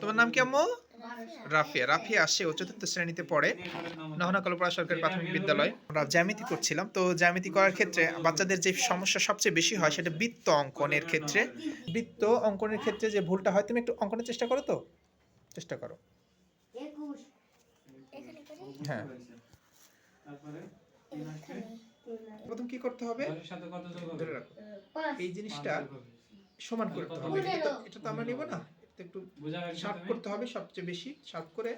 তোমার নাম কি আম্মু রাফিয়া। রাফিয়া আসছে ও চতুর্থ শ্রেণীতে পড়ে। নহনা কলপাড়া সরকারি প্রাথমিক বিদ্যালয়। আমরা জ্যামিতি করছিলাম। তো জ্যামিতি করার ক্ষেত্রে বাচ্চাদের যে সমস্যা সবচেয়ে বেশি হয় সেটা বৃত্ত অঙ্কনের ক্ষেত্রে। বৃত্ত অঙ্কনের ক্ষেত্রে যে ভুলটা হয়, তুমি একটু অঙ্কনের চেষ্টা করো তো? চেষ্টা করো। হ্যাঁ। প্রথম কি করতে হবে? এই জিনিসটা সমান করতে হবে। এটা তো- আমরা নিব না? একটু গেছে করতে হবে সবচেয়ে বেশি শার্প করে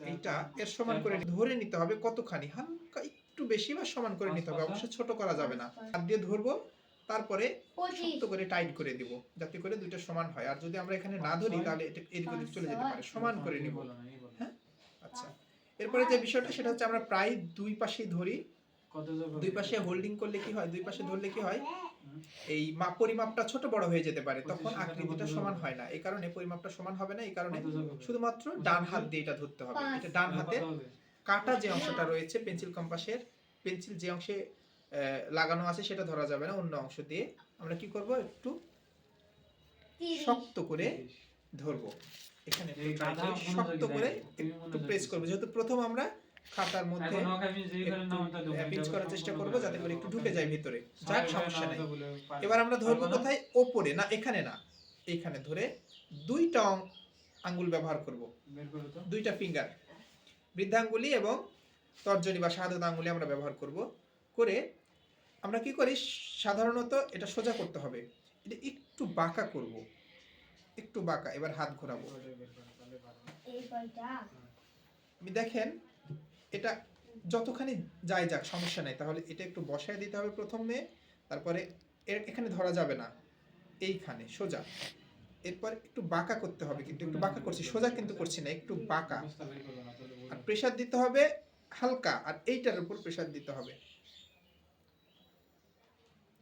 এইটা এর সমান করে ধরে নিতে হবে কতখানি? হালকা একটু বেশি বা সমান করে নিতে হবে? অবশ্যই ছোট করা যাবে না। হাত দিয়ে ধরবো তারপরে শক্ত করে টাইট করে দিব যাতে করে দুইটা সমান হয়। আর যদি আমরা এখানে না ধরি তাহলে এটা এদিক ওদিক চলে যেতে পারে। সমান করে নিব। হ্যাঁ? আচ্ছা। এরপরে যে বিষয়টা সেটা হচ্ছে আমরা প্রায় দুই পাশেই ধরি? দুই পাশে হোল্ডিং করলে কি হয়? দুই পাশে ধরলে কি হয়। এই মাপ পরিমাপটা ছোট বড় হয়ে যেতে পারে তখন আকৃতিটা সমান হয় না। এই কারণে পরিমাপটা সমান হবে না এই কারণে? শুধুমাত্র ডান হাত দিয়ে এটা ধরতে হবে। এটা ডান হাতে কাটা যে অংশটা রয়েছে পেন্সিল কম্পাসের পেন্সিল যে অংশে লাগানো আছে সেটা ধরা যাবে না অন্য অংশ দিয়ে। আমরা কি করব একটু শক্ত করে। ধরবো। এখানে শক্ত করে একটু প্রেস করব। যেহেতু প্রথম আমরা খাতার মধ্যে এখন এটা করার চেষ্টা করব যাতে করে একটু ঢুকে যায় ভিতরে। যাক সমস্যা নাই। এবার আমরা ধরবো কোথায়? ওপরে না এখানে না। এইখানে ধরে দুইটা আঙ্গুল ব্যবহার করব। বের করো তো। দুইটা ফিঙ্গার বৃদ্ধাঙ্গুলি এবং তর্জনী বা আঙ্গুলি আমরা ব্যবহার করব। করে আমরা কি করি? সাধারণত এটা সোজা করতে হবে। এটা একটু বাঁকা করব। একটু বাঁকা এবার হাত ঘোরাবো। দেখেন এটা যতখানি যাই যাক, সমস্যা নেই। তাহলে এটা একটু বসায় দিতে হবে প্রথমে, তারপরে এখানে ধরা যাবে না। এইখানে, সোজা। এরপর একটু বাঁকা করতে হবে কিন্তু, একটু বাঁকা করছি, সোজা কিন্তু করছি না, একটু বাঁকা। আর। প্রেসার দিতে হবে হালকা, আর এইটার উপর প্রেসার দিতে হবে।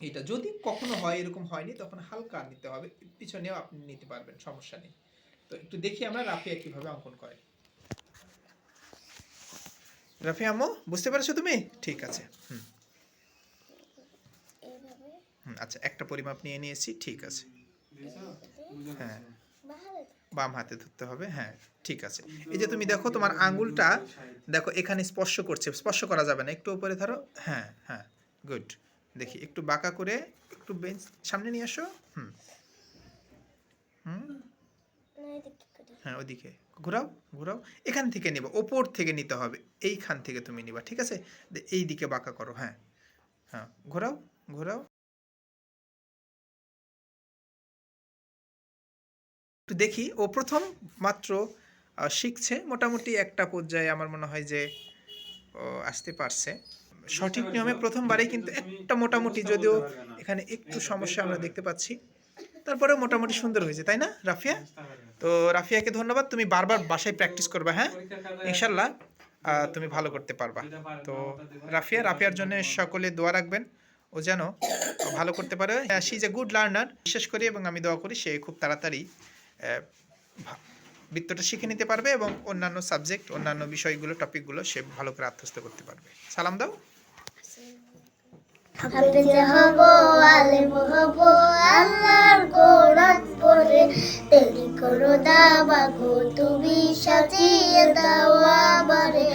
এটা যদি কখনো হয়, এরকম হয়নি, তখন হালকা নিতে হবে, পিছনেও আপনি নিতে পারবেন, সমস্যা নেই। তো একটু দেখি আমরা রাফিয়া কীভাবে অঙ্কন করে। রাফিয়া আম্মু বুঝতে পারছ তুমি? ঠিক আছে হুম। হুম, আচ্ছা একটা পরিমাপ নিয়ে নিয়েছি ঠিক আছে। হ্যাঁ। বাম হাতে ধরতে হবে হ্যাঁ ঠিক আছে। এই যে তুমি দেখো তোমার আঙ্গুলটা দেখো এখানে স্পর্শ করছে স্পর্শ করা যাবে না একটু উপরে ধরো হ্যাঁ হ্যাঁ গুড। দেখি একটু বাঁকা করে একটু বেঞ্চ সামনে নিয়ে আসো হুম হুম না এদিকে করি হ্যাঁ ওদিকে। ঘোরাও ঘোরাও। এখান থেকে নিবা ওপর থেকে নিতে হবে। এইখান থেকে তুমি নিবা ঠিক আছে? এই দিকে বাঁকা করো হ্যাঁ। হ্যাঁ ঘোরাও ঘোরাও। একটু দেখি ও প্রথম মাত্র শিখছে। মোটামুটি একটা পর্যায়ে আমার মনে হয় যে আসতে পারছে। সঠিক নিয়মে প্রথমবারেই কিন্তু একটা মোটামুটি যদিও এখানে একটু সমস্যা আমরা দেখতে পাচ্ছি। তারপরে মোটামুটি সুন্দর হয়েছে, তাই না, রাফিয়া। তো রাফিয়াকে ধন্যবাদ, তুমি বারবার বাসায় প্র্যাকটিস করবে হ্যাঁ? ইনশাল্লাহ তুমি ভালো করতে পারবা। তো। রাফিয়া, রাফিয়ার জন্য সকলে দোয়া রাখবেন, ও যেন ভালো করতে পারে। She is a good learner বিশেষ করি এবং আমি দোয়া করি, সে খুব তাড়াতাড়ি বৃত্তটা শিখে নিতে পারবে এবং অন্যান্য সাবজেক্ট অন্যান্য বিষয়গুলো টপিকগুলো সে ভালো করে আত্মস্থ করতে পারবে। সালাম দাও। হব আলেম হব আল্লাহর কোরআন পড়ে। দেরি করো দাবা তুমি সাজিয়ে দাও আমারে।